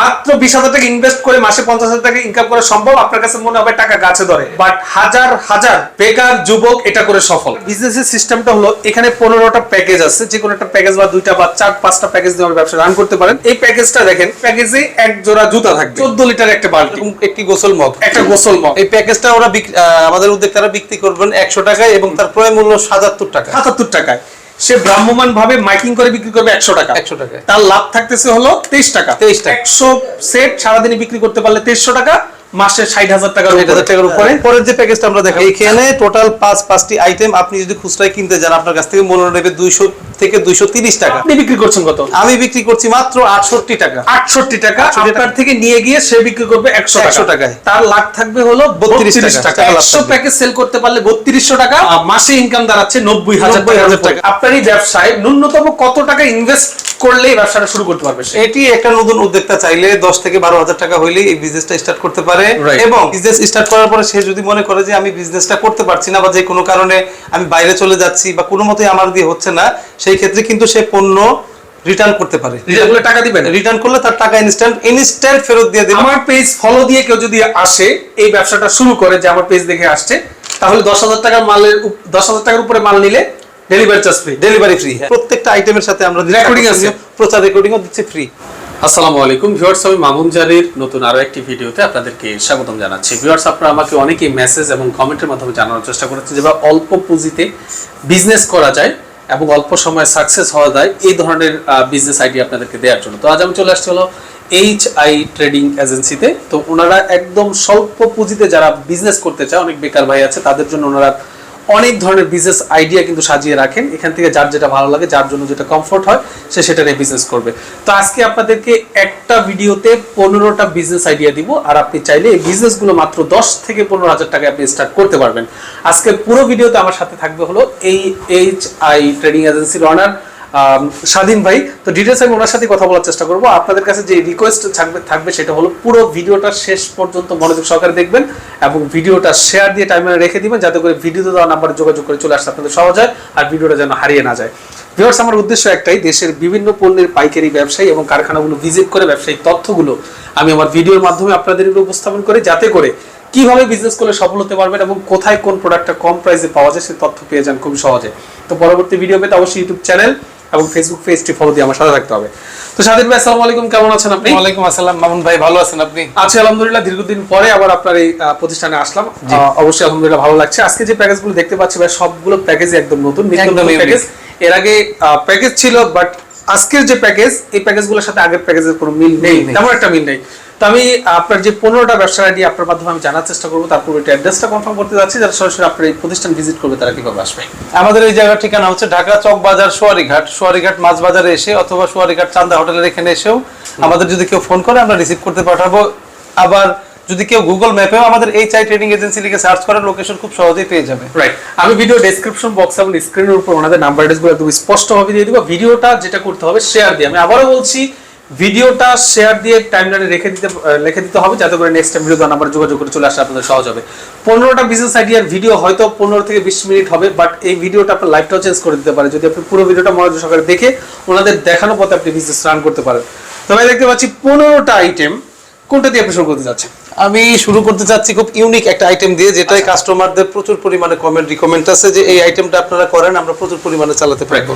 মাত্র বিশ হাজার টাকা ইনভেস্ট করে মাসে পঞ্চাশ হাজার টাকা ইনকাম করা সম্ভব। আপনার কাছে মনে হবে টাকা গাছে ধরে। বাট হাজার হাজার বেকার যুবক এটা করে সফল। বিজনেসের সিস্টেমটা হলো এখানে পনেরোটা প্যাকেজ আছে। যে কোনো একটা প্যাকেজ বা দুইটা বা চার পাঁচটা প্যাকেজ দিয়ে ব্যবসা রান করতে পারেন। এই প্যাকেজটা দেখেন প্যাকেজে এক জোড়া জুতা থাকবে। চোদ্দ লিটার একটা বালতি। একটি গোসল মগ। একটা গোসল মগ। এই প্যাকেজটা ওরা আমাদের উদ্যোক্তারা বিক্রি করবেন একশো টাকায় এবং তার ক্রয় মূল্য সাতাত্তর টাকা সাতাত্তর টাকায়। সে ব্রাহ্মমান ভাবে মাইকিং করে বিক্রি করবে একশো টাকা। একশো টাকা তার লাভ থাকতেছে হলো তেইশ টাকা। 23 টাকা। একশো সেট সারাদিনে বিক্রি করতে পারলে তেইশশো টাকা মাসে ষাট হাজার টাকার ষাট হাজার টাকার উপরে। উপরে পরের যে প্যাকেজটা আমরা দেখাবো এখানে টোটাল পাঁচ পাঁচটি আইটেম আপনি যদি খুচরায় কিনতে যান আপনার কাছ থেকে মূল্য নেবে দুইশো থেকে দুইশো তিরিশ টাকা। আপনি বিক্রি করছেন কত? আমি বিক্রি করছি মাত্র আটষট্টি টাকা। আটষট্টি টাকা। আপনার থেকে নিয়ে গিয়ে সে বিক্রি করবে একশো 100 টাকায়। তার লাভ থাকবে হলো বত্রিশ টাকা। টাকা। টাকা লাভ একশো প্যাকেজ সেল করতে পারলে বত্রিশশো টাকা। মাসে ইনকাম দাঁড়াচ্ছে নব্বই হাজার টাকা। আপনার এই ব্যবসায় ন্যূনতম কত টাকা ইনভেস্ট করলে এই ব্যবসাটা শুরু করতে পারবে এটি একটা নতুন উদ্যোক্তা চাইলে দশ থেকে বারো হাজার টাকা হইলে এই বিজনেসটা স্টার্ট করতে পারে। Right. এবং বিজনেস স্টার্ট করার পরে সে যদি মনে করে যে আমি বিজনেসটা করতে পারছি না বা যে কোনো কারণে আমি বাইরে চলে যাচ্ছি বা কোনো মতেই আমার দিয়ে হচ্ছে না সেই ক্ষেত্রে কিন্তু সে পণ্য রিটার্ন করতে পারে। রিটার্ন করলে টাকা দিবেন রিটার্ন করলে তার টাকা ইনস্ট্যান্ট ইনস্ট্যান্ট ফেরত দিয়ে দেবে। আমার পেজ ফলো দিয়ে কেউ যদি আসে এই ব্যবসাটা শুরু করে যে আমার পেজ দেখে আসছে তাহলে দশ হাজার টাকার মালের দশ হাজার টাকার উপরে মাল নিলে delivery charge free delivery free প্রত্যেকটা আইটেমের সাথে আমরা Recording আছে? প্রচার রেকর্ডিংও দিচ্ছি ফ্রি আসসালামু আলাইকুম ভিউয়ার্স, আমি মামুন জারির নতুন আরও একটি ভিডিওতে আপনাদেরকে স্বাগতম জানাচ্ছি। ভিউয়ার্স, আপনারা আমাকে অনেকেই মেসেজ এবং কমেন্টের মাধ্যমে জানানোর চেষ্টা করেছেন যে অল্প পুঁজিতে বিজনেস করা যায় এবং অল্প সময়ে সাকসেস হওয়া যায়, এই ধরনের বিজনেস আইডিয়া আপনাদেরকে দেওয়ার জন্য। তো আজ আমি চলে আসছি হলো এইচ আই ট্রেডিং এজেন্সিতে তো। ওনারা একদম স্বল্প পুঁজিতে যারা বিজনেস করতে চায়, অনেক বেকার ভাই আছে, তাদের জন্য ওনারা অনেক ধরনের বিজনেস আইডিয়া কিন্তু সাজিয়ে রাখেন। এখান থেকে যার যেটা ভালো লাগে, যার জন্য যেটা কমফোর্ট হয়, সে সেটা নিয়ে বিজনেস করবে। তো আজকে আপনাদেরকে একটা ভিডিওতে পনেরোটা বিজনেস আইডিয়া দিব, আর আপনি চাইলে এই বিজনেসগুলো মাত্র দশ থেকে পনেরো হাজার টাকায় আপনি স্টার্ট করতে পারবেন। আজকে পুরো ভিডিওতে আমার সাথে থাকবে হলো এই এইচ আই ট্রেডিং এজেন্সির অনার স্বাধীন ভাই, তো ডিটেলস আমি ওনার সাথে কথা বলার চেষ্টা করব। আপনাদের কাছে যে রিকোয়েস্ট থাকবে থাকবে সেটা হলো পুরো ভিডিওটা শেষ পর্যন্ত মনোযোগ সহকারে দেখবেন এবং ভিডিওটা শেয়ার দিয়ে টাইমে রেখে দিবেন, যাতে করে ভিডিওতে দেওয়া নাম্বারে যোগাযোগ করে চলে আসতে আপনাদের সহজ হয় আর ভিডিওটা যেন হারিয়ে না যায়। ভিউয়ার্স আমার উদ্দেশ্য একটাই, দেশের বিভিন্ন পণ্যের পাইকারি ব্যবসায়ী এবং কারখানাগুলো ভিজিট করে ব্যবসায়িক তথ্যগুলো আমি আমার ভিডিওর মাধ্যমে আপনাদের উপস্থাপন করি, যাতে করে কীভাবে বিজনেস করলে সফল হতে পারবেন এবং কোথায় কোন প্রোডাক্টটা কম প্রাইসে পাওয়া যায় সেই তথ্য পেয়ে যান খুব সহজে। তো পরবর্তী ভিডিও পেতে অবশ্যই ইউটিউব চ্যানেল এবং ফেসবুক পেজটি ফলো দিয়ে আমার সাথে থাকতে হবে। তো সাদিন ভাই আসসালামু আলাইকুম। কেমন আছেন আপনি? ওয়ালাইকুম আসসালাম। মামুন ভাই ভালো আছেন আপনি? আছি আলহামদুলিল্লাহ। দীর্ঘদিন পরে আবার আপনার এই প্রতিষ্ঠানে আসলাম। অবশ্যই আলহামদুলিল্লাহ ভালো লাগছে। আজকে যে প্যাকেজগুলো দেখতে পাচ্ছি ভাই সবগুলো প্যাকেজ একদম নতুন নতুন প্যাকেজ এর আগে প্যাকেজ ছিল বাট আজকের যে প্যাকেজ এই প্যাকেজগুলোর সাথে আগের প্যাকেজের কোনো মিল নেই। তেমন একটা মিল নেই। তো আমি আপনার যে পনেরোটা ব্যবসার আইডি আপনার মাধ্যমে আমি জানার চেষ্টা করব তারপর এটা অ্যাড্রেসটা কনফার্ম করতে যাচ্ছি যারা সরাসরি আপনার এই প্রতিষ্ঠান ভিজিট করবে, তারা কীভাবে আসবে। আমাদের এই জায়গার ঠিকানা হচ্ছে ঢাকা চক বাজার সোয়ারিঘাট। সোয়ারিঘাট মাছ বাজারে এসে অথবা সোয়ারিঘাট চান্দা হোটেলের এখানে এসেও আমাদের যদি কেউ ফোন করে, আমরা রিসিভ করতে পাঠাবো। আবার যদি কেউ গুগল ম্যাপেও আমাদের এই চাই ট্রেডিং এজেন্সি লিখে সার্চ করেন লোকেশন খুব সহজেই পেয়ে যাবে। রাইট আমি ভিডিও ডেসক্রিপশন বক্স এবং স্ক্রিনের উপর ওনাদের নাম্বার অ্যাড্রেসগুলো একদম স্পষ্টভাবে দিয়ে দিব। ভিডিওটা যেটা করতে হবে শেয়ার দিয়ে। আমি আবারও বলছি ভিডিওটা শেয়ার দিয়ে টাইমলাইনে রেখে দিতে লেখে দিতে হবে, যাতে করে নেক্সট টাইম ভিডিও নাম্বার যোগাযোগ করে চলে আসে আপনাদের সহজ হবে। পনেরোটা বিজনেস আইডিয়ার ভিডিও হয়তো পনেরো থেকে বিশ মিনিট হবে বাট এই ভিডিওটা আপনার লাইফটাও চেঞ্জ করে দিতে পারে। যদি আপনি পুরো ভিডিওটা মনোযোগ সহকারে দেখে ওনাদের দেখানো পথে আপনি বিজনেস রান করতে পারেন। তবে দেখতে পাচ্ছি পনেরোটা আইটেম কোনটা দিয়ে আপনি শুরু করতে যাচ্ছেন আমি শুরু করতে চাচ্ছি খুব ইউনিক একটা আইটেম দিয়ে যেটাই কাস্টমারদের প্রচুর পরিমাণে কমেন্ট রিকমেন্ড আছে যে এই আইটেমটা আপনারা করেন আমরা প্রচুর পরিমাণে চালাতে পারব।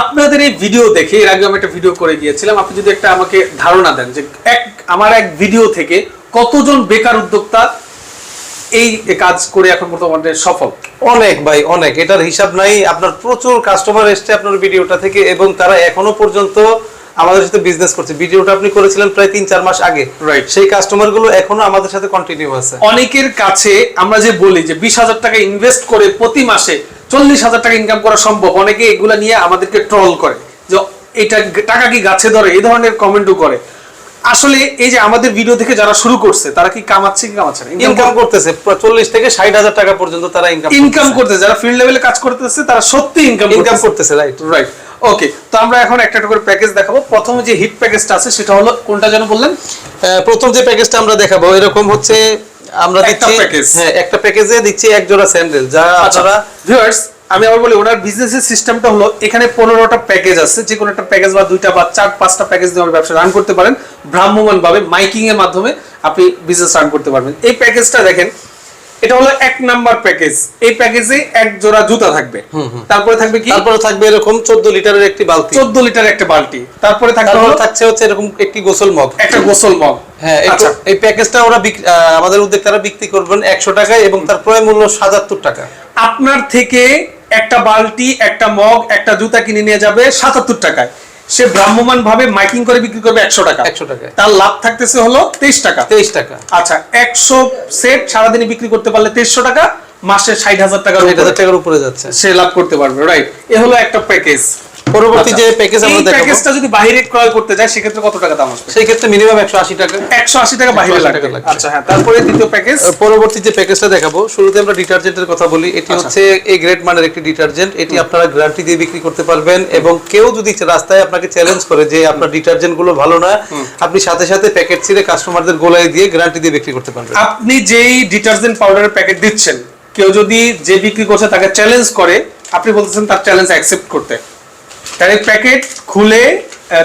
আপনাদের এই ভিডিও দেখে এর আগে আমি একটা ভিডিও করে গিয়েছিলাম আপনি যদি একটা আমাকে ধারণা দেন যে এক আমার এক ভিডিও থেকে কতজন বেকার উদ্যোক্তা এই কাজ করে এখন বর্তমানে সফল? অনেক ভাই অনেক। এটার হিসাব নাই আপনার প্রচুর কাস্টমার এসছে আপনার ভিডিওটা থেকে এবং তারা এখনও পর্যন্ত আমাদের সাথে বিজনেস করছে। ভিডিওটা আপনি করেছিলেন প্রায় তিন চার মাস আগে। Right. সেই কাস্টমারগুলো এখনও আমাদের সাথে কন্টিনিউ আছে। অনেকের কাছে আমরা যে বলি যে বিশ হাজার টাকা ইনভেস্ট করে প্রতি মাসে চল্লিশ হাজার টাকা ইনকাম করা সম্ভব অনেকে এগুলা নিয়ে আমাদেরকে ট্রল করে। যে এটা টাকা কি গাছে ধরে? এই ধরনের কমেন্টও করে। আসলে এই যে আমাদের ভিডিও থেকে যারা শুরু করছে তারা কি কামাচ্ছে কি কামাচ্ছে না? ইনকাম করতেছে। চল্লিশ থেকে ষাট হাজার টাকা পর্যন্ত তারা ইনকাম ইনকাম করতে যারা ফিল্ড লেভেলে কাজ করতেছে তারা সত্যি ইনকাম ইনকাম করতেছে। রাইট রাইট ওকে তো আমরা এখন একটা একটা করে প্যাকেজ দেখাবো। প্রথমে যে হিট প্যাকেজটা আছে সেটা হলো কোনটা যেন বললেন? প্রথম যে প্যাকেজটা আমরা দেখাবো এরকম হচ্ছে আমরা দিচ্ছি হ্যাঁ একটা প্যাকেজে দিচ্ছি এক জোড়া স্যান্ডেল যা আচ্ছা আপনারা ভিউয়ার্স আমি আবার বলি ওনার বিজনেসের সিস্টেমটা হলো এখানে পনেরোটা প্যাকেজ আছে। যে কোনো একটা প্যাকেজ বা দুইটা বা চার পাঁচটা প্যাকেজ দিয়ে আপনি ব্যবসা রান করতে পারেন। ভ্রাম্যমান ভাবে মাইকিং এর মাধ্যমে আপনি বিজনেস রান করতে পারবেন। এই প্যাকেজটা দেখেন এটা হলো এক নাম্বার প্যাকেজ। এই প্যাকেজে এক জোড়া জুতা থাকবে। তারপরে থাকবে কি? তারপরে থাকবে এরকম চোদ্দ লিটারের একটি বালতি। চোদ্দ লিটার একটা বালতি। তারপরে থাকবে থাকছে হচ্ছে এরকম একটি গোসল মগ। একটা গোসল মগ। হ্যাঁ এই- আচ্ছা। প্যাকেজটা ওরা আমাদের উদ্যোক্তারা বিক্রি করবেন একশো টাকায় এবং তার ক্রয় মূল্য সাতাত্তর টাকা। আপনার থেকে একটা বালতি একটা মগ একটা জুতা কিনে নিয়ে যাবে সাতাত্তর টাকায়। সে ব্রাহ্মমান ভাবে মাইকিং করে বিক্রি করবে একশো টাকা। একশো টাকা তার লাভ থাকতেছে হলো তেইশ টাকা। তেইশ টাকা। আচ্ছা একশো সেট সারাদিনে বিক্রি করতে পারলে তেইশশো টাকা মাসে ষাট হাজার টাকা ষাট হাজার টাকার উপরে যাচ্ছে। সে লাভ করতে পারবে রাইট এ হলো একটা প্যাকেজ পরবর্তী যে প্যাকেজ আমরা দেখাবো প্যাকেজটা যদি বাইরে ক্রয় করতে যায় সেক্ষেত্রে কত টাকা দাম আসবে? সেই ক্ষেত্রে মিনিমাম একশো আশি টাকা। একশো আশি টাকা বাইরে লাগবে। আচ্ছা হ্যাঁ তারপরে দ্বিতীয় প্যাকেজ পরবর্তী যে প্যাকেজটা দেখাবো শুরুতে আমরা ডিটারজেন্টের কথা বলি। এটি আচ্ছা। হচ্ছে এই গ্রেড মানের একটি ডিটারজেন্ট। এটি আপনারা গ্যারান্টি দিয়ে বিক্রি করতে পারবেন এবং কেউ যদি রাস্তায় আপনাকে চ্যালেঞ্জ করে যে আপনার ডিটারজেন্টগুলো ভালো না আপনি সাথে সাথে প্যাকেট ছিঁড়ে কাস্টমারদের গোলায় দিয়ে গ্যারান্টি দিয়ে বিক্রি করতে পারবেন। আপনি যেই ডিটারজেন্ট পাউডারের প্যাকেট দিচ্ছেন কেউ যদি যে বিক্রি করছে তাকে চ্যালেঞ্জ করে আপনি বলতেছেন তার চ্যালেঞ্জ অ্যাকসেপ্ট করতে। তার প্যাকেট খুলে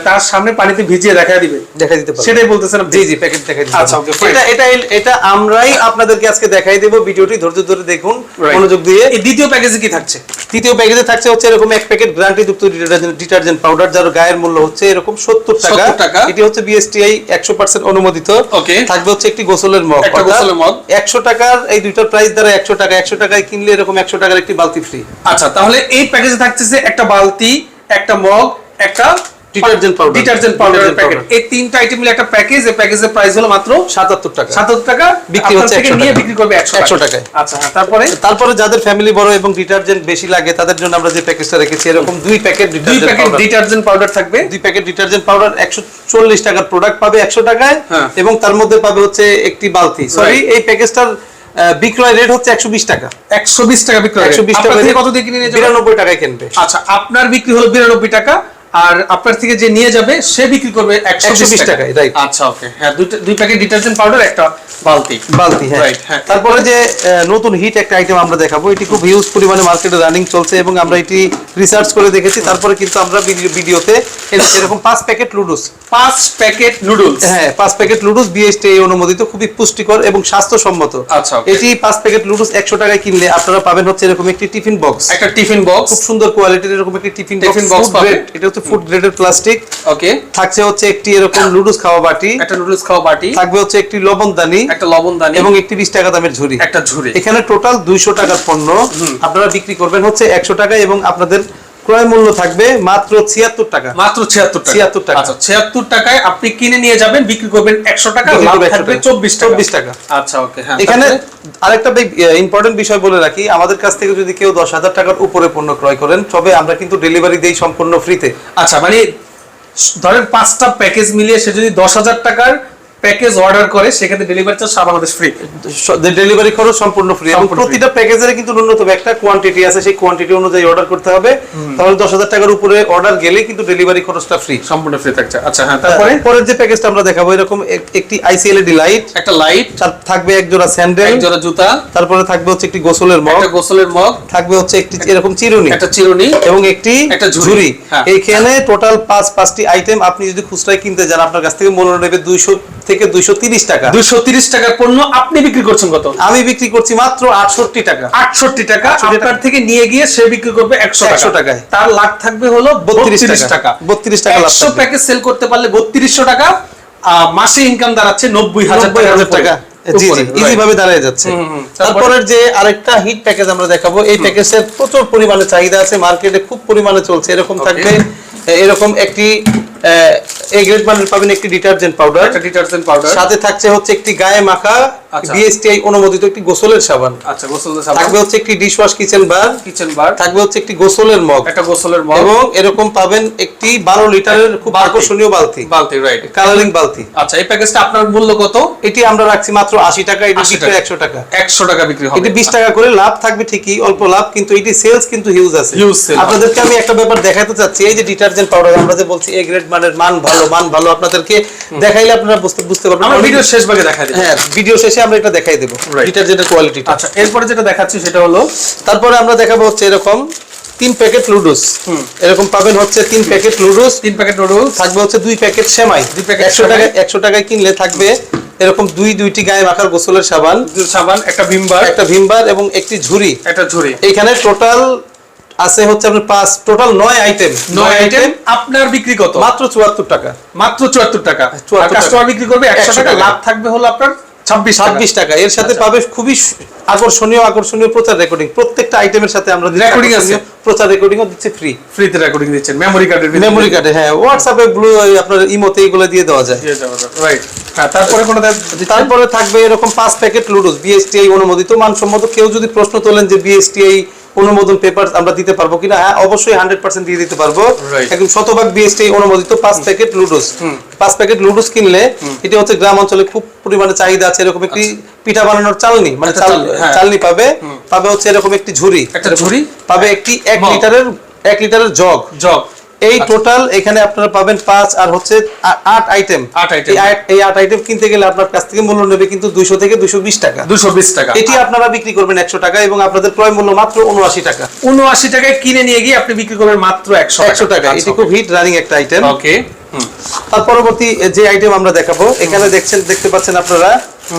তার সামনে পানিতে ভিজিয়ে দেখা দিবে। দেখা দিতে সেটাই বলতেছেন জি জি প্যাকেট দেখাই দিতে আচ্ছা। এটা এটা এটা আমরাই আপনাদেরকে আজকে দেখাই দেব ভিডিওটি। ধৈর্য ধরে দেখুন মনোযোগ দিয়ে। এই দ্বিতীয় প্যাকেজে কি থাকছে? তৃতীয় প্যাকেজে থাকছে হচ্ছে এরকম এক প্যাকেট গ্যারান্টি যুক্ত ডিটারজেন্ট পাউডার যার গায়ের মূল্য হচ্ছে এরকম সত্তর টাকা। টাকা। এটি হচ্ছে বিএসটিআই একশো পার্সেন্ট অনুমোদিত। Okay. থাকবে হচ্ছে একটি গোসলের মগ। একটা গোসলের মগ। টাকার এই দুইটার প্রাইস দ্বারা একশো টাকা একশো টাকায় কিনলে এরকম একশো টাকার একটি বালতি ফ্রি আচ্ছা তাহলে এই প্যাকেজে থাকতেছে একটা বালতি একটা মগ একটা. ডিটারজেন্ট পাউডারের Detergent প্যাকেট এই তিনটা আইটেম মিলে একটা প্যাকেজ এই প্যাকেজের প্রাইস হলো মাত্র সাতাত্তর টাকা। সাতাত্তর টাকা। বিক্রি হচ্ছে 100 নিয়ে বিক্রি করবে একশো 100 টাকায়। আচ্ছা হ্যাঁ তারপরে? তারপরে যাদের ফ্যামিলি বড় এবং ডিটারজেন্ট বেশি লাগে তাদের জন্য আমরা যে প্যাকেজটা রেখেছি এরকম দুই প্যাকেট দুই detergent packet powder detergent powder থাকবে। দুই প্যাকেট ডিটারজেন্ট পাউডার একশো চল্লিশ টাকার প্রোডাক্ট পাবে একশো টাকায় হ্যাঁ। এবং তার মধ্যে পাবে হচ্ছে একটি বালতি। সরি এই প্যাকেজটার বিক্রয় রেট হচ্ছে একশো বিশ টাকা। একশো বিশ টাকা বিক্রয় একশো বিশ টাকা কত দিয়ে কিনে নিয়ে বিরানব্বই টাকায় কিনবে। আচ্ছা আপনার বিক্রি হলো বিরানব্বই টাকা আর আপনার থেকে যে নিয়ে যাবে সে বিক্রি করবে একশো বিশ টাকায়, টাকায় আচ্ছা ওকে হ্যাঁ দুই প্যাকেট ডিটারজেন্ট পাউডার একটা বালতি। বালতি হ্যাঁ। তারপরে যে নতুন হিট একটা আইটেম আমরা দেখাবো এটি খুব হিউজ পরিমাণে মার্কেটে রানিং চলছে এবং আমরা এটি রিসার্চ করে দেখেছি। তারপরে কিন্তু আমরা ভিডিওতে এরকম পাঁচ প্যাকেট লুডুস পাঁচ প্যাকেট নুডলস হ্যাঁ পাঁচ প্যাকেট লুডুস বিএসটি অনুমোদিত খুবই পুষ্টিকর এবং স্বাস্থ্যসম্মত। আচ্ছা, এটি পাঁচ প্যাকেট লুডুস একশো টাকায় কিনলে আপনারা পাবেন হচ্ছে এরকম একটি টিফিন বক্স একটা টিফিন বক্স খুব সুন্দর কোয়ালিটির এরকম একটি টিফিন box বক্স পাবেন। এটা হচ্ছে ফুড গ্রেডের প্লাস্টিক ওকে থাকছে হচ্ছে একটি এরকম নুডলস খাওয়া বাটি একটা নুডলস খাওয়া বাটি থাকবে হচ্ছে একটি লবণদানি একটা লবণদানি এবং একটি বিশ টাকা দামের ঝুড়ি। একটা ঝুড়ি। এখানে টোটাল দুইশো টাকার পণ্য আপনারা বিক্রি করবেন হচ্ছে একশো টাকা এবং আপনাদের ক্রয় মূল্য থাকবে মাত্র ছিয়াত্তর টাকা মাত্র ছিয়াত্তর 76 টাকা। আচ্ছা ছিয়াত্তর টাকায় আপনি কিনে নিয়ে যাবেন বিক্রি করবেন একশো টাকা বিক্রি লাভ থাকবে টাকা। চব্বিশ টাকা আচ্ছা ওকে হ্যাঁ এখানে? আরেকটা ইম্পর্টেন্ট বিষয় বলে রাখি আমাদের কাছ থেকে যদি কেউ দশ হাজার টাকার উপরে পণ্য ক্রয় করেন তবে আমরা কিন্তু ডেলিভারি দিই সম্পূর্ণ ফ্রিতে আচ্ছা মানে ধরেন পাঁচটা প্যাকেজ মিলিয়ে সে যদি দশ হাজার টাকার প্যাকেজ অর্ডার করে সেক্ষেত্রে ডেলিভারি চার্জ সারা বাংলাদেশ ফ্রি ডেলিভারি খরচ সম্পূর্ণ ফ্রি এবং প্রতিটা প্যাকেজের কিন্তু ন্যূনতম একটা কোয়ান্টিটি আছে সেই কোয়ান্টিটি অনুযায়ী অর্ডার করতে হবে। তাহলে দশ হাজার টাকার উপরে অর্ডার গেলে কিন্তু ডেলিভারি খরচটা ফ্রি সম্পূর্ণ ফ্রি থাকছে। আচ্ছা হ্যাঁ তারপরে? পরের যে প্যাকেজটা আমরা দেখাবো এরকম একটি আইসিএলইডি লাইট একটা লাইট থাকবে এক জোড়া স্যান্ডেল এক জোড়া জুতা। তারপরে থাকবে হচ্ছে একটি গোসলের মগ। একটা গোসলের মগ। থাকবে হচ্ছে একটি এরকম চিরুনি। একটা চিরুনি। এবং একটি একটা ঝুড়ি। ঝুড়ি। হ্যাঁ। এইখানে টোটাল পাঁচ পাঁচটি আইটেম আপনি যদি খুচরায় কিনতে যান আপনার কাছ থেকে মূল্য নেবে দুইশো থেকে দুইশো তিরিশ টাকা। দুইশো তিরিশ টাকার পণ্য আপনি বিক্রি করছেন কত? আমি বিক্রি করছি মাত্র আটষট্টি টাকা। আটষট্টি টাকা আপনার থেকে নিয়ে গিয়ে সে বিক্রি করবে একশো 100 টাকায়। তার লাভ থাকবে হলো বত্রিশ বত্রিশ টাকা। 32 টাকা একশো প্যাকেজ সেল করতে পারলে বত্রিশশো টাকা মাসে ইনকাম দাঁড়াচ্ছে নব্বই হাজার টাকা। জি জি ইজি ভাবে দাঁড়িয়ে যাচ্ছে। তারপরের যে আরেকটা হিট প্যাকেজ আমরা দেখাবো এই প্যাকেজের প্রচুর পরিমাণে চাহিদা আছে মার্কেটে খুব পরিমাণে চলছে এরকম থাকবে এরকম একটি এই গ্রেড মানের পাবেন একটি ডিটারজেন্ট পাউডার একটা ডিটারজেন্ট পাউডার সাথে থাকছে হচ্ছে একটি গায়ে মাখা আচ্ছা। বিএসটিআই অনুমোদিত একটি গোসলের সাবান। আচ্ছা থাকবে হচ্ছে একটি dishwash kitchen bar kitchen bar থাকবে হচ্ছে একটি গোসলের মগ একটা গোসলের মগ এবং এরকম পাবেন একটি বারো লিটারের খুব আকর্ষণীয় বালতি। বালতি রাইট কালারিং বালতি। আচ্ছা এই প্যাকেজটা আপনার মূল্য কত? এটি আমরা রাখছি মাত্র আশি টাকা এটি 80 বিক্রয় টাকা। একশো টাকা। একশো টাকা বিক্রি হবে। এটি বিশ টাকা করে লাভ থাকবে ঠিকই অল্প লাভ কিন্তু এটি সেলস কিন্তু হিউজ আছে। আপনাদেরকে আমি একটা ব্যাপার দেখাতে চাচ্ছি এই যে ডিটারজেন্ট পাউডার আমরা যে বলছি এ গ্রেড মানের মান ভালো মান ভালো আপনাদেরকে দেখাইলে আপনারা বুঝতে বুঝতে পারবেন। আমরা ভিডিও শেষ ভাগে দেখাই দিই হ্যাঁ ভিডিও শেষে আমরা এটা দেখাই দেবো. ডিটারজেন্টের কোয়ালিটিটা আচ্ছা এরপরে যেটা দেখাচ্ছি সেটা হলো তারপরে আমরা দেখাবো হচ্ছে এরকম তিন প্যাকেট লুডুস এরকম পাবেন হচ্ছে তিন প্যাকেট লুডুস তিন প্যাকেট নুডলস থাকবে হচ্ছে দুই প্যাকেট সেমাই। দুই প্যাকেট একশো। টাকা একশো টাকায় কিনলে থাকবে এরকম দুই দুইটি গায়ে মাখার গোসলের সাবান সাবান একটা ভিমবার। একটা ভিমবার এবং একটি ঝুড়ি। একটা ঝুড়ি। এখানে টোটাল আছে হচ্ছে আপনার পাঁচ টোটাল নয় আইটেম। নয় আইটেম আপনার বিক্রি কত? মাত্র চুয়াত্তর টাকা। মাত্র চুয়াত্তর টাকা। কাস্টমার বিক্রি করবে একশো 100 টাকা টাকা। লাভ থাকবে হলো আপনার ছাব্বিশ ছাব্বিশ টাকা। এর সাথে আচ্ছা। পাবে খুবই আকর্ষণীয় আকর্ষণীয় প্রচার রেকর্ডিং প্রত্যেকটা আইটেমের সাথে আমরা রেকর্ডিং আছে? প্রচার রেকর্ডিংও দিচ্ছে ফ্রি ফ্রিতে রেকর্ডিং দিচ্ছেন। মেমোরি কার্ডের মেমোরি কার্ডে হ্যাঁ। হোয়াটসঅ্যাপে ব্লু আপনার ইমোতে এগুলো দিয়ে দেওয়া যায়। রাইট হ্যাঁ তারপরে কোনো তারপরে থাকবে এরকম পাঁচ প্যাকেট লুডুস বিএসটিআই অনুমোদিত মানসম্মত। কেউ যদি প্রশ্ন তোলেন যে বিএসটিআই অনুমোদন পেপার আমরা দিতে পারব কিনা? হ্যাঁ অবশ্যই হান্ড্রেড পার্সেন্ট দিয়ে দিতে পারব। একদম শতভাগ বিএসটি অনুমোদিত পাঁচ প্যাকেট লুডুস পাঁচ প্যাকেট লুডুস কিনলে এটা হচ্ছে গ্রাম অঞ্চলে খুব পরিমাণে চাহিদা আছে এরকম একটি পিঠা বানানোর চালনি মানে চালনি, হ্যাঁ। চালনি পাবে। পাবে হচ্ছে এরকম একটি ঝুড়ি। একটা ঝুড়ি? পাবে একটি এক লিটারের এক লিটারের জগ। জব এই টোটাল এখানে আপনারা পাবেন পাঁচ আর হচ্ছে আট আইটেম আট আইটেম এই আট- আইটেম কিনতে গেলে আপনার কাছ থেকে মূল্য নেবে কিন্তু দুইশো থেকে দুইশো বিশ টাকা। দুশো বিশ টাকা। এটি আপনারা বিক্রি করবেন একশো টাকা এবং আপনাদের ক্রয় মূল্য মাত্র উনআশি টাকা। উনআশি টাকায় কিনে নিয়ে গিয়ে আপনি বিক্রি করবেন মাত্র একশো একশো টাকা। আচ্ছা, এটি খুব হিট রানিং একটা আইটেম ওকে তার পরবর্তী যে আইটেম আমরা দেখাবো এখানে দেখছেন দেখতে পাচ্ছেন আপনারা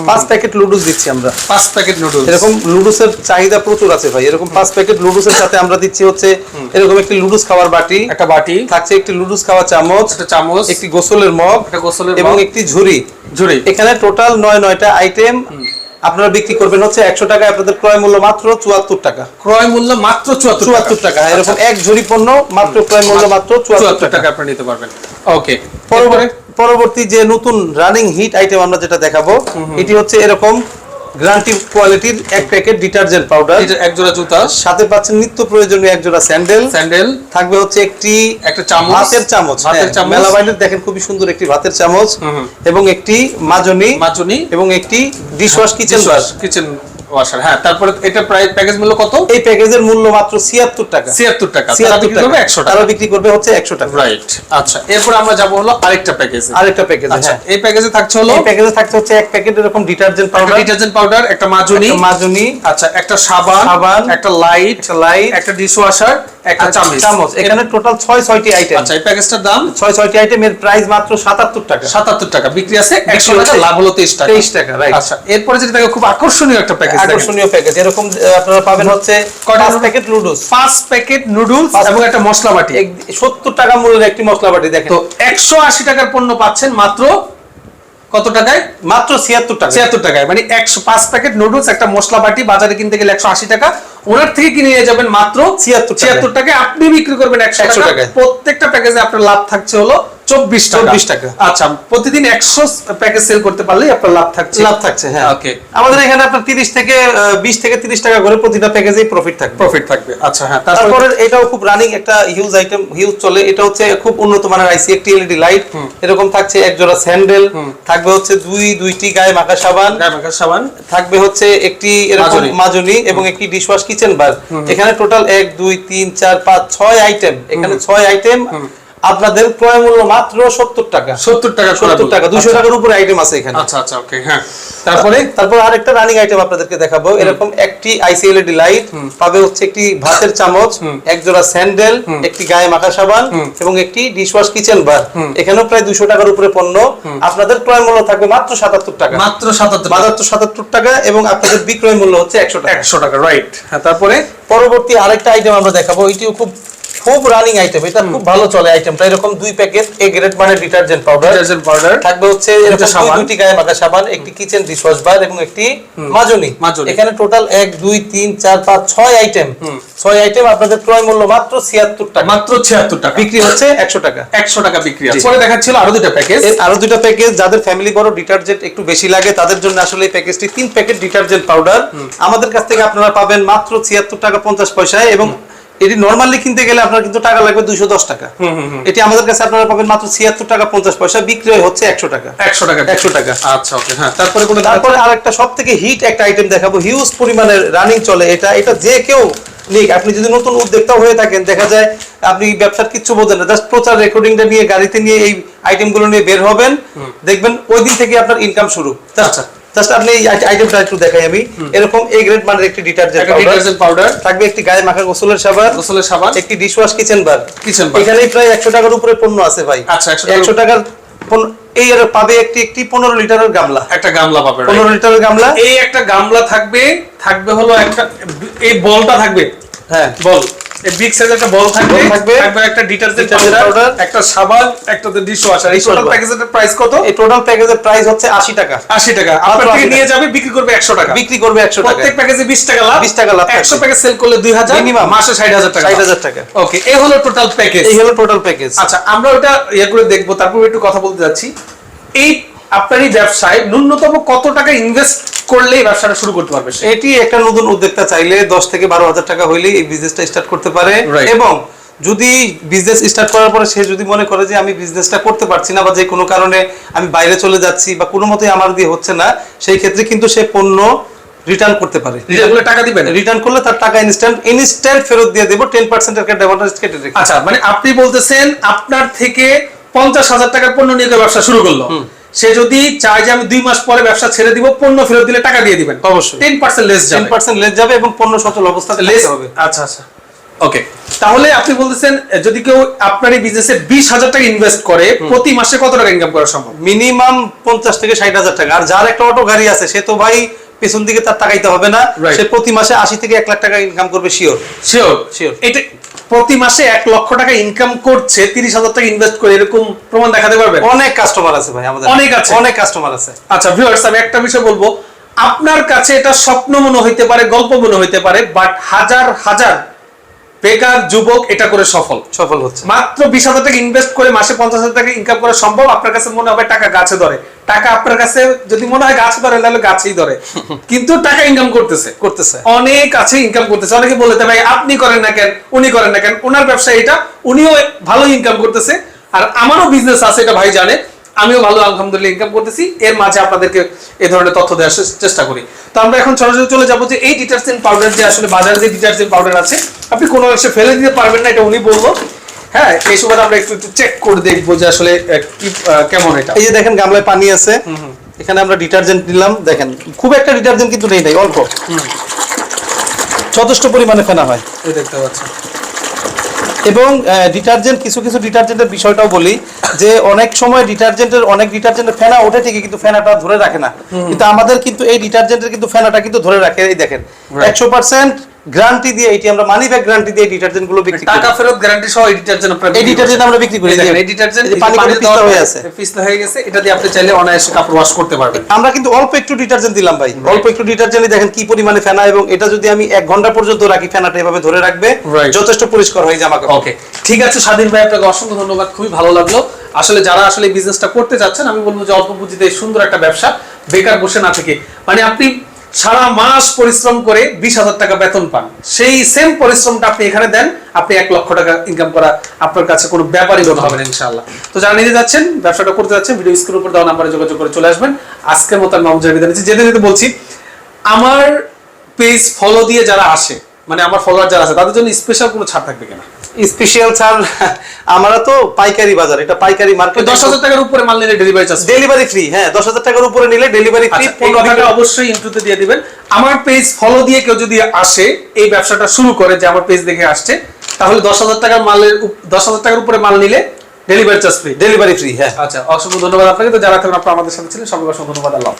পাঁচ প্যাকেট লুডুস দিচ্ছি আমরা। পাঁচ প্যাকেট নুডলস এরকম লুডুসের চাহিদা প্রচুর আছে ভাই। এরকম পাঁচ প্যাকেট লুডুসের সাথে আমরা দিচ্ছি হচ্ছে এরকম একটি লুডুস খাওয়ার বাটি। একটা বাটি। থাকছে একটি লুডুস খাওয়ার চামচ। একটা চামচ। একটি গোসলের মগ একটা গোসলের এবং একটি ঝুড়ি। ঝুড়ি। এখানে টোটাল নয় নয়টা আইটেম আপনারা বিক্রি করবেন হচ্ছে একশো টাকা আপনাদের ক্রয় মূল্য মাত্র চুয়াত্তর টাকা। ক্রয় মূল্য মাত্র চুয়াত্তর চুয়াত্তর টাকা। এরকম এক ঝুড়ি পণ্য মাত্র ক্রয় মূল্য মাত্র চুয়াত্তর টাকা। আপনি নিতে পারবেন। ওকে পরবর্তী- পরবর্তী যে নতুন রানিং হিট আইটেম আমরা যেটা দেখাবো এটি হচ্ছে এরকম গ্রান্টি কোয়ালিটির এক প্যাকেট ডিটারজেন্ট পাউডার। এক জোড়া জুতা। সাথে পাচ্ছেন নিত্য প্রয়োজনীয় এক জোড়া স্যান্ডেল। স্যান্ডেল। থাকবে হচ্ছে একটি একটা চামচ। ভাতের চামচ। ভাতের হ্যাঁ, চামচ। মেলা বাইরের দেখেন খুবই সুন্দর একটি ভাতের চামচ। এবং একটি মাজনি। মাজনি। এবং একটি dishwash kitchen wash kitchen washer হ্যাঁ তারপরে এটা প্রাইস প্যাকেজ মূল্য কত? এই প্যাকেজের মূল্য মাত্র ছিয়াত্তর টাকা। ছিয়াত্তর টাকা। তারা বিক্রি করবে টাকা। একশো টাকা। তারা বিক্রি করবে হচ্ছে একশো টাকা। রাইট আচ্ছা এরপর আমরা যাব হলো আরেকটা প্যাকেজে আরেকটা প্যাকেজ আচ্ছা হ্যাঁ। এই প্যাকেজে থাকছে হলো এই প্যাকেজে থাকছে হচ্ছে এক প্যাকেট এরকম ডিটারজেন্ট পাউডার ডিটারজেন্ট পাউডার একটা মাজনি মাজনি আচ্ছা একটা সাবান সাবান, একটা লাইট লাইট একটা ডিশওয়াশার একটা চামচ। চামচ। এখানে টোটাল ছয় ছয়টি আইটেম আচ্ছা এই প্যাকেজটার দাম? ছয় ছয়টি আইটেম এর প্রাইস মাত্র সাতাত্তর টাকা। সাতাত্তর টাকা। বিক্রি আছে একশো বিক্রি টাকা লাভ হলো তেইশ টাকা। 23 টাকা, right. আচ্ছা এরপরে যেটা দেখো খুব আকর্ষণীয় একটা প্যাকেজ আকর্ষণীয় প্যাকেজ এরকম আপনারা পাবেন হচ্ছে পাঁচ প্যাকেট লুডুস পাঁচ প্যাকেট নুডলস এবং একটা মশলা বাটি সত্তর টাকা মূল্যের একটি মশলা বাটি দেখেন। তো একশো আশি টাকার পণ্য পাচ্ছেন মাত্র কত টাকায়? মাত্র ছিয়াত্তর টাকা ছিয়াত্তর টাকায়। মানে একশো পাঁচ প্যাকেট নুডলস একটা মশলা বাটি বাজারে কিনতে গেলে একশো আশি টাকা ওনার থেকে কিনে নিয়ে যাবেন মাত্র ছিয়াত্তর ছিয়াত্তর টাকায়। আপনি বিক্রি করবেন একশো 100 টাকা। টাকায়। প্রত্যেকটা প্যাকেজে আপনার লাভ থাকছে হলো চব্বিশ টাকা। 24 টাকা। আচ্ছা প্রতিদিন একশো প্যাকেজ সেল করতে পারলেই আপনার লাভ থাকছে। লাভ থাকছে হ্যাঁ। ওকে আমাদের এখানে আপনার তিরিশ থেকে বিশ থেকে তিরিশ টাকা করে প্রতিটা প্যাকেজেই প্রফিট থাকবে। প্রফিট থাকবে। আচ্ছা হ্যাঁ তারপরে এটাও খুব রানিং একটা হিউজ আইটেম হিউজ চলে। এটা হচ্ছে খুব উন্নত মানের আইসি একটি এলইডি লাইট এরকম থাকছে এক জোড়া স্যান্ডেল থাকবে হচ্ছে দুই দুইটি গায়ে মাখা সাবান। গায়ে মাখার সাবান। থাকবে হচ্ছে একটি এরকম মাজনি। মাজনি এবং একটি ডিশওয়াশ কিচেন বার এখানে টোটাল এক দুই তিন চার পাঁচ ছয় আইটেম এখানে ছয় আইটেম আপনাদের ক্রয় মূল্য মাত্র সত্তর টাকা। সত্তর টাকা সত্তর টাকা দুইশো টাকার উপরে আইটেম আছে এখানে। আচ্ছা আচ্ছা ওকে হ্যাঁ। তারপরে? তারপর আরেকটা রানিং আইটেম আপনাদেরকে দেখাবো। এরকম একটি আইসিএলইডি লাইট পাবে হচ্ছে একটি ভাতের চামচ এক জোড়া স্যান্ডেল একটি গায়ে মাখা সাবান এবং একটি ডিশওয়াশ কিচেন বার এখানেও প্রায় দুশো টাকার উপরে পণ্য। আপনাদের ক্রয় মূল্য থাকবে মাত্র সাতাত্তর টাকা। মাত্র সাতাত্তর মাত্র সাতাত্তর টাকা এবং আপনাদের বিক্রয় মূল্য হচ্ছে একশো টাকা। একশো টাকা রাইট হ্যাঁ তারপরে? পরবর্তী আরেকটা আইটেম আমরা দেখাবো। এটিও খুব খুব রানিং আইটেম এটা খুব ভালো চলে আইটেমটা এরকম দুই প্যাকেট এ গ্রেড মানে ডিটারজেন্ট পাউডার ডিটারজেন্ট পাউডার থাকবে হচ্ছে এরকম সাবান। গায়ে মাখা সাবান একটি কিচেন ডিশওয়াশ বার এবং একটি মাজনি। মাজনি। এখানে টোটাল এক দুই তিন চার পাঁচ ছয় আইটেম ছয় আইটেম আপনাদের ক্রয় মূল্য মাত্র ছিয়াত্তর টাকা। মাত্র ছিয়াত্তর টাকা। বিক্রি হচ্ছে একশো টাকা। একশো টাকা বিক্রি আছে। পরে দেখাচ্ছিল আরও দুটা প্যাকেজ আরও দুটা প্যাকেজ যাদের ফ্যামিলি বড় ডিটারজেন্ট একটু বেশি লাগে তাদের জন্য আসলে এই প্যাকেজটি তিন প্যাকেট ডিটারজেন্ট পাউডার আমাদের কাছ থেকে আপনারা পাবেন মাত্র ছিয়াত্তর টাকা পঞ্চাশ পয়সায় এবং এটি নর্মালি কিনতে গেলে আপনার কিন্তু টাকা লাগবে দুইশো দশ টাকা। এটি আমাদের কাছে আপনারা পাবেন মাত্র ছিয়াত্তর টাকা পঞ্চাশ পয়সা বিক্রি হচ্ছে একশো টাকা। একশো টাকা একশো টাকা। আচ্ছা ওকে হ্যাঁ। তারপরে কোনো তারপরে আরেকটা সব থেকে হিট একটা আইটেম দেখাবো হিউজ পরিমাণের রানিং চলে এটা। এটা যে কেউ নিক আপনি যদি নতুন উদ্যোক্তা হয়ে থাকেন দেখা যায় আপনি ব্যবসার কিচ্ছু বোঝেন না জাস্ট প্রচার রেকর্ডিংটা নিয়ে গাড়িতে নিয়ে এই আইটেমগুলো নিয়ে বের হবেন। দেখবেন ওই দিন থেকে আপনার ইনকাম শুরু। আচ্ছা। জাস্ট আপনি আইটেমটা একটু দেখাই আমি। এরকম এ গ্রেড মানের একটি ডিটারজেন্ট ডিটারজেন্ট পাউডার থাকবে একটি গায়ে মাখা গোসলের সাবান। গোসলের সাবান। একটি dishwash kitchen bar kitchen bar। এখানে প্রায় একশো টাকার উপরে পণ্য আছে ভাই। আচ্ছা, 100 টাকার- একশো টাকার এই আর পাবে একটি একটি পনেরো লিটারের গামলা। একটা গামলা পাবে right? পনেরো লিটারের গামলা। এই একটা গামলা থাকবে থাকবে হলো একটা এই বলটা থাকবে। হ্যাঁ। বল। এই বিগ সাইজ একটা বল থাকবে থাকবে। একটা ডিটারজেন্ট পাউডার একটা সাবান একটা ডিশ ওয়াশার এই টোটাল প্যাকেজের প্রাইস কত? এই টোটাল প্যাকেজের প্রাইস হচ্ছে আশি টাকা। 80 টাকা। আপনার থেকে নিয়ে যাবে বিক্রি করবে 100 টাকা। বিক্রি করবে একশো টাকা। প্রত্যেক প্যাকেজে 20 টাকা লাভ। 20 টাকা লাভ 100 থাকবে। প্যাকেজ সেল করলে 2000 Minimum। মাসে 60000 টাকা। 60,000 টাকা। ওকে এই হলো টোটাল প্যাকেজ এই হলো টোটাল প্যাকেজ আচ্ছা আমরা ওটা ইয়ে করে দেখব তারপর একটু কথা বলতে যাচ্ছি। এই আপনার এই ব্যবসায় ন্যূনতম কত টাকা ইনভেস্ট করলে এই ব্যবসাটা শুরু করতে পারবে এটি একটা নতুন উদ্যোক্তা চাইলে দশ থেকে বারো হাজার টাকা হইলেই এই বিজনেসটা স্টার্ট করতে পারে। এবং যদি বিজনেস স্টার্ট করার পরে সে যদি মনে করে যে আমি বিজনেসটা করতে পারছি না বা যে কোনো কারণে আমি বাইরে চলে যাচ্ছি বা কোনো মতেই আমার দিয়ে হচ্ছে না সেই ক্ষেত্রে কিন্তু সে পণ্য রিটার্ন করতে পারে। রিটার্ন টাকা দিবেন রিটার্ন করলে তার টাকা ইনস্ট্যান্ট ইনস্ট্যান্ট ফেরত দিয়ে দেবো টেন পার্সেন্টের একটা ডেমোটাইজ কেটে রেখে আচ্ছা মানে আপনি বলতেছেন আপনার থেকে পঞ্চাশ হাজার টাকার পণ্য নিয়ে ব্যবসা শুরু করল। সে যদি চায় যে আমি দুই মাস পরে ব্যবসা ছেড়ে দিব পণ্য ফেরত দিলে টাকা দিয়ে দিবেন। অবশ্যই। Ten percent less ten percent less যাবে এবং পণ্য সচল অবস্থাতে লেস হবে। আচ্ছা আচ্ছা। ওকে তাহলে আপনি বলতেছেন যদি কেউ আপনার এই বিজনেসে বিশ হাজার টাকা ইনভেস্ট করে প্রতি মাসে কত টাকা ইনকাম করা সম্ভব? মিনিমাম পঞ্চাশ থেকে ষাট হাজার টাকা। আর যার একটা অটো গাড়ি আছে সে তো ভাই পেছন দিকে তার টাকাইতে হবে না। সে প্রতি মাসে আশি থেকে এক লাখ টাকা ইনকাম করবে শিওর শিওর শিওর এটা প্রতি মাসে এক লক্ষ টাকা ইনকাম করছে তিরিশ হাজার টাকা ইনভেস্ট করে এরকম প্রমাণ দেখাতে পারবে? অনেক কাস্টমার আছে ভাই আমাদের। অনেক আছে? অনেক কাস্টমার আছে। আচ্ছা ভিউয়ার্স আমি একটা বিষয় বলব। আপনার কাছে এটা স্বপ্ন মনে হইতে পারে গল্প মনে হইতে পারে বাট হাজার হাজার বেকার যুবক এটা করে সফল। সফল হচ্ছে। মাত্র বিশ হাজার টাকা ইনভেস্ট করে মাসে পঞ্চাশ হাজার টাকা ইনকাম করা সম্ভব? আপনার কাছে মনে হবে টাকা গাছে ধরে। টাকা আপনার কাছে যদি মনে হয় গাছে ধরে তাহলে গাছেই ধরে। কিন্তু টাকা ইনকাম করতেছে। করতেছে। অনেক আছে ইনকাম করতেছে। অনেকে বলতে ভাই আপনি করেন না কেন? উনি করেন না কেন? ওনার ব্যবসা এটা উনিও ভালো ইনকাম করতেছে। আর আমারও বিজনেস আছে এটা ভাই জানে। আমিও ভালো আলহামদুলিল্লাহ ইনকাম করতেছি। এর মাঝে আপনাদেরকে এই ধরনের তথ্য দেওয়ার চেষ্টা করি। তো আমরা এখন সরাসরি চলে যাব যে এই ডিটারজেন্ট পাউডার যে আসলে বাজারে যে ডিটারজেন্ট পাউডার আছে আপনি কোনো অংশে ফেলে দিতে পারবেন না এটা উনি বলল। হ্যাঁ এই সময় আমরা একটু একটু চেক করে দেখব যে আসলে কি কেমন এটা। এই যে দেখেন গামলায় পানি আছে। এখানে আমরা ডিটারজেন্ট নিলাম। দেখেন খুব একটা ডিটারজেন্ট কিন্তু নেই নাই অল্প। যথেষ্ট পরিমাণে ফেনা হয়। এই দেখতে পাচ্ছেন। এবং ডিটারজেন্ট কিছু কিছু ডিটারজেন্টের বিষয়টাও বলি যে অনেক সময় ডিটারজেন্টের অনেক ডিটারজেন্টের ফেনা ওঠে ঠিকই কিন্তু ফেনাটা ধরে রাখে না। কিন্তু আমাদের কিন্তু এই ডিটারজেন্টের কিন্তু ফেনাটা কিন্তু ধরে রাখে এই দেখেন। একশো পার্সেন্ট গ্যারান্টি দিয়ে এটি আমরা মানি ব্যাগ গ্যারান্টি দিয়ে ডিটারজেন্টগুলো বিক্রি করি। টাকা ফেরত গ্যারান্টি সহ এই ডিটারজেন্ট আপনারা এই ডিটারজেন্ট আমরা বিক্রি করি এই দেখেন, এই ডিটারজেন্ট পানি করে পিস্তা হয়ে আছে। পিস্তা হয়ে গেছে এটা দিয়ে আপনি চাইলে অনায়াসে কাপড় ওয়াশ করতে পারবেন। আমরা কিন্তু অল্প একটু ডিটারজেন্ট দিলাম ভাই। অল্প একটু ডিটারজেন্ট দেখেন কি পরিমাণে ফেনা এবং এটা যদি আমি এক ঘণ্টা পর্যন্ত রাখি ফেনাটা এভাবে ধরে রাখবে যথেষ্ট পরিষ্কার হয়ে জামা কাপড়। ওকে ঠিক আছে স্বাধীন ভাই আপনাকে অসংখ্য ধন্যবাদ খুবই ভালো লাগল। আসলে যারা আসলে বিজনেসটা করতে চাচ্ছেন আমি বলব যে অল্প পুঁজিতে সুন্দর একটা ব্যবসা বেকার বসে না থেকে। মানে আপনি সারা মাস পরিশ্রম করে বিশ হাজার টাকা বেতন পান। সেই সেম পরিশ্রমটা আপনি এখানে দেন, আপনি এক লক্ষ টাকা ইনকাম করা আপনার কাছে কোনো ব্যাপারই মনে হবে ইনশাআল্লাহ। তো যারা নিতে যাচ্ছেন, ব্যবসাটা করতে যাচ্ছেন ভিডিও স্ক্রিন উপর দেওয়া নাম্বারে যোগাযোগ করে চলে আসবেন। আজকের মতো আমি মামুজার বিদায় নিচ্ছি। যেতে যেতে বলছি, আমার পেজ ফলো দিয়ে যারা আসে মানে আমার ফলোয়ার যারা আছে, তাদের জন্য স্পেশাল কোনো ছাড় থাকবে কিনা? স্পেশাল ছাড় আমরা তো পাইকারি বাজার এটা পাইকারি মার্কেট দশ হাজার টাকার উপরে মাল নিলে ডেলিভারি চার্জ ডেলিভারি ফ্রি হ্যাঁ দশ হাজার টাকার উপরে নিলে ডেলিভারি ফ্রি আচ্ছা, এই কথাটা অবশ্যই ইন্টুতে দিয়ে দিবেন। আমার পেজ ফলো দিয়ে কেউ যদি আসে এই ব্যবসাটা শুরু করে যে আমার পেজ দেখে আসছে তাহলে দশ হাজার টাকার মালের দশ হাজার টাকার উপরে মাল নিলে delivery charge free delivery free হ্যাঁ। আচ্ছা অসংখ্য ধন্যবাদ আপনাকে। তো যারা থাকবেন আপনারা আমাদের সাথে ছিলেন সবাইকে অসংখ্য ধন্যবাদ আল্লাহ